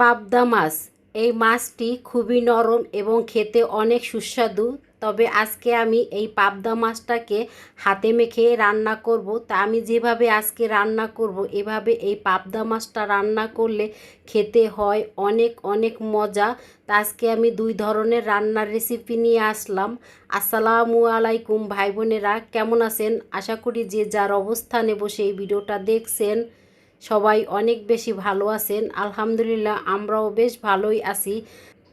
পাবদা মাছ। এই মাছটি খুবই নরম এবং খেতে অনেক সুস্বাদু। তবে আজকে আমি এই পাবদা মাছটাকে হাতে মেখে রান্না করব। তা আমি যেভাবে আজকে রান্না করব, এভাবে এই পাবদা মাছটা রান্না করলে খেতে হয় অনেক অনেক মজা। তা আজকে আমি দুই ধরনের রান্নার রেসিপি নিয়ে আসলাম। আসসালামু আলাইকুম ভাই বোনেরা কেমন আছেন? আশা করি যে যার অবস্থানে বসে এই ভিডিওটা দেখছেন। সবাই অনেক বেশি ভালো আছেন। আলহামদুলিল্লাহ, আমরাও বেশ ভালোই আছি।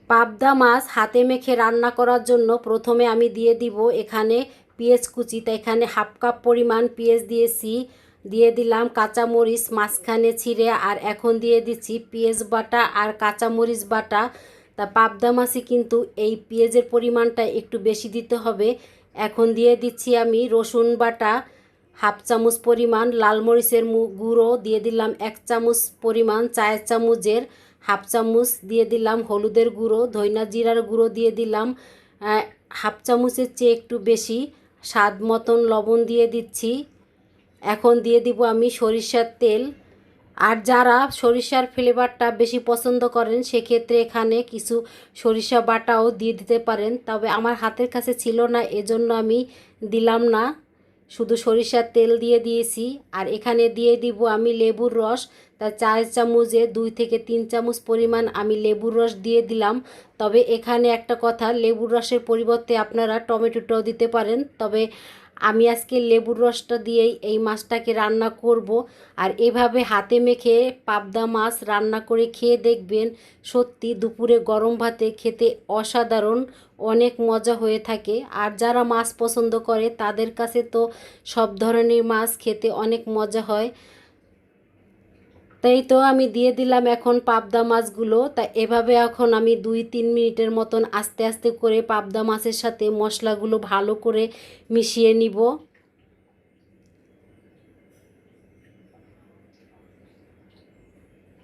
পাবদা মাছ হাতে মেখে রান্না করার জন্য প্রথমে আমি দিয়ে দিব এখানে পেঁয়াজ কুচি। তা এখানে হাফ কাপ পরিমাণ পেঁয়াজ দিয়েছি। দিয়ে দিলাম কাঁচামরিচ, মাঝখানে ছিঁড়ে আর এখন দিয়ে দিচ্ছি পেঁয়াজ বাটা আর কাঁচামরিচ বাটা। তা পাবদা মাছে কিন্তু এই পেঁয়াজের পরিমাণটা একটু বেশি দিতে হবে। এখন দিয়ে দিচ্ছি আমি রসুন বাটা। হাফ চামচ পরিমাণ লাল মরিচের গুঁড়ো দিয়ে দিলাম, এক চামচ পরিমাণ চায়ের চামচের হাফ চামচ দিয়ে দিলাম, হলুদের গুঁড়ো, ধইনা জিরার গুঁড়ো দিয়ে দিলাম হাফ চামচের চেয়ে একটু বেশি স্বাদ মতন লবণ দিয়ে দিচ্ছি। এখন দিয়ে দিব আমি সরিষার তেল। আর যারা সরিষার ফ্লেভারটা বেশি পছন্দ করেন, সেক্ষেত্রে এখানে কিছু সরিষা বাটাও দিয়ে দিতে পারেন, তবে আমার হাতের কাছে ছিল না, এজন্য আমি দিলাম না। শুধু সরিষার তেল দিয়ে দিয়েছি, আর এখানে দিয়ে দিব আমি লেবুর রস। তা চার চামচে দুই থেকে তিন চামচ পরিমাণ আমি লেবুর রস দিয়ে দিলাম। তবে এখানে একটা কথা, লেবুর রসের পরিবর্তে আপনারা টমেটোটাও দিতে পারেন। তবে আমি আজকে লেবুর রসটা দিয়েই এই মাছটাকে রান্না করব। আর এভাবে হাতে মেখে পাবদা মাছ রান্না করে খেয়ে দেখবেন সত্যি দুপুরে গরম ভাতে খেতে অসাধারণ, অনেক মজা হয়ে থাকে। আর যারা মাছ পছন্দ করে তাদের কাছে তো সব ধরনের মাছ খেতে অনেক মজা হয়। তাই তো আমি দিয়ে দিলাম এখন পাবদা মাছগুলো। তা এভাবে এখন আমি দুই তিন মিনিটের মতন আস্তে আস্তে করে পাবদা মাছের সাথে মশলাগুলো ভালো করে মিশিয়ে নিব।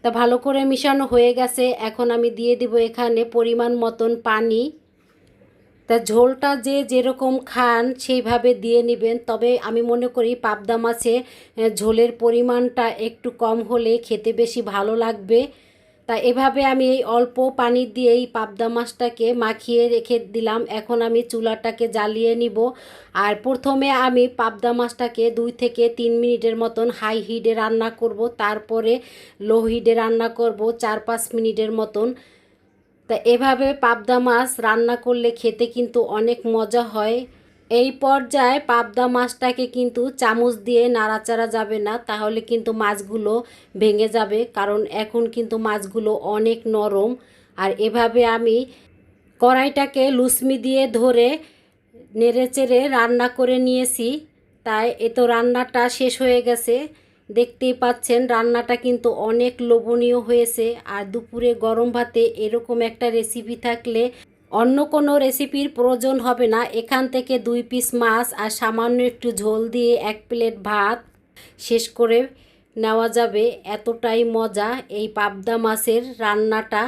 তা ভালো করে মিশানো হয়ে গেছে। এখন আমি দিয়ে দিব এখানে পরিমাণ মতন পানি। তা ঝোলটা যে যেরকম খান সেইভাবে দিয়ে নেবেন। তবে আমি মনে করি পাবদা মাছে ঝোলের পরিমাণটা একটু কম হলে খেতে বেশি ভালো লাগবে। তা এভাবে আমি এই অল্প পানি দিয়ে এই পাবদা মাছটাকে মাখিয়ে রেখে দিলাম। এখন আমি চুলাটাকে জ্বালিয়ে নিব। আর প্রথমে আমি পাবদা মাছটাকে দুই থেকে তিন মিনিটের মতন হাই হিটে রান্না করব। তারপরে লো হিটে রান্না করব চার পাঁচ মিনিটের মতন। তা এভাবে পাবদা মাছ রান্না করলে খেতে কিন্তু অনেক মজা হয়। এই পর্যায়ে পাবদা মাছটাকে কিন্তু চামচ দিয়ে নাড়াচাড়া যাবে না, তাহলে কিন্তু মাছগুলো ভেঙে যাবে, কারণ এখন কিন্তু মাছগুলো অনেক নরম। আর এভাবে আমি কড়াইটাকে লুসমি দিয়ে ধরে নেড়েচেড়ে রান্না করে নিয়েছি। তাই এ তো রান্নাটা শেষ হয়ে গেছে। দেখতেই পাচ্ছেন, রান্নাটা কিন্তু অনেক লোভনীয় হয়েছে। আর দুপুরে গরম ভাতে এরকম একটা রেসিপি থাকলে অন্য কোনো রেসিপির প্রয়োজন হবে না। এখান থেকে দুই পিস মাছ আর সামান্য একটু ঝোল দিয়ে এক প্লেট ভাত শেষ করে নেওয়া যাবে। এতটাই মজা এই পাবদা মাছের রান্নাটা।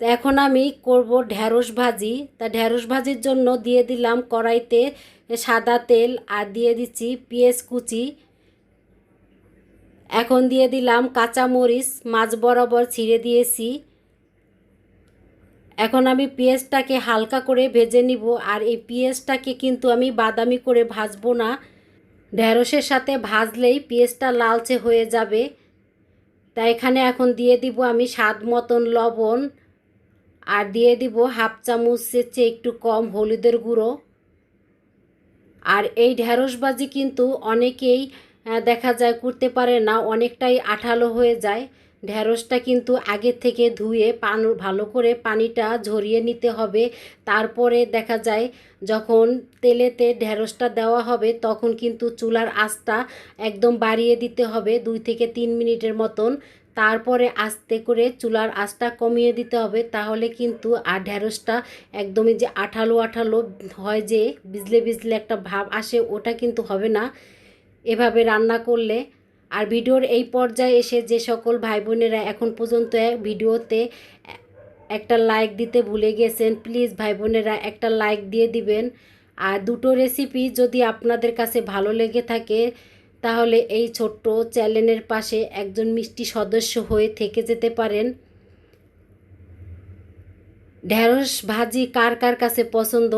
এখন আমি করব ঢ্যাঁড়স ভাজি। তা ঢ্যাঁড়স ভাজির জন্য দিয়ে দিলাম কড়াইতে সাদা তেল আর দিয়ে দিচ্ছি পেঁয়াজ কুচি। এখন দিয়ে দিলাম কাঁচা মরিচ, মাছ বরাবর ছিঁড়ে দিয়েছি। এখন আমি পেঁয়াজটাকে হালকা করে ভেজে নিব, আর এই পেঁয়াজটাকে কিন্তু আমি বাদামি করে ভাজবো না। ঢ্যাঁড়সের সাথে ভাজলেই পেঁয়াজটা লালচে হয়ে যাবে। তাই এখানে এখন দিয়ে দিব আমি স্বাদ মতন লবণ, আর দিয়ে দিব হাফ চামচের চেয়ে একটু কম হলুদের গুঁড়ো। আর এই ঢেঁড়স বাজি কিন্তু অনেকেই দেখা যায় করতে পারে না, অনেকটাই আঠালো হয়ে যায়। ঢ্যাঁড়সটা কিন্তু আগে থেকে ধুয়ে পান ভালো করে পানিটা ঝরিয়ে নিতে হবে। তারপরে দেখা যায় যখন তেলেতে ঢ্যাঁড়সটা দেওয়া হবে, তখন কিন্তু চুলার আঁচটা একদম বাড়িয়ে দিতে হবে দুই থেকে তিন মিনিটের মতন। তারপরে আস্তে করে চুলার আঁচটা কমিয়ে দিতে হবে, তাহলে কিন্তু আর ঢ্যাঁড়সটা একদমই যে আঠালো আঠালো হয় যে, বিজলে বিজলে একটা ভাব আসে, ওটা কিন্তু হবে না। এভাবে রান্না করলে আর ভিডিওর এই পর্যায়ে এসে যে সকল ভাই বোনেরা এখন পর্যন্ত ভিডিওতে একটা লাইক দিতে ভুলে গেছেন, প্লিজ ভাই বোনেরা একটা লাইক দিয়ে দিবেন। আর দুটো রেসিপি যদি আপনাদের কাছে ভালো লেগে থাকে, তাহলে এই ছোট্ট চ্যানেলের পাশে একজন মিষ্টি সদস্য হয়ে থেকে যেতে পারেন। ঢেঁড়স ভাজি কার কার কাছে পছন্দ?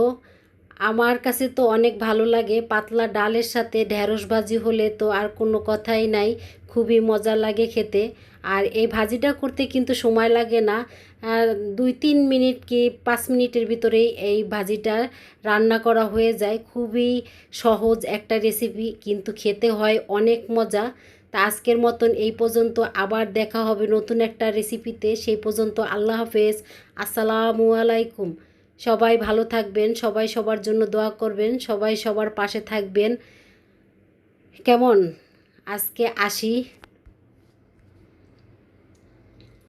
আমার কাছে তো অনেক ভালো লাগে। পাতলা ডালের সাথে ঢেঁড়স ভাজি হলে তো আর কোনো কথাই নাই। খুবই মজা লাগে খেতে। আর এই ভাজিটা করতে কিন্তু সময় লাগে না। দুই তিন মিনিট কি পাঁচ মিনিটের ভিতরেই এই ভাজিটা রান্না করা হয়ে যায়। খুবই সহজ একটা রেসিপি কিন্তু খেতে হয় অনেক মজা। তা আজকের মতন এই পর্যন্ত। আবার দেখা হবে নতুন একটা রেসিপিতে সেই পর্যন্ত আল্লাহ হাফেজ। আসসালামু আলাইকুম। সবাই ভালো থাকবেন, সবাই সবার জন্য দোয়া করবেন, সবাই সবার পাশে থাকবেন। কেমন? আজকে আসি।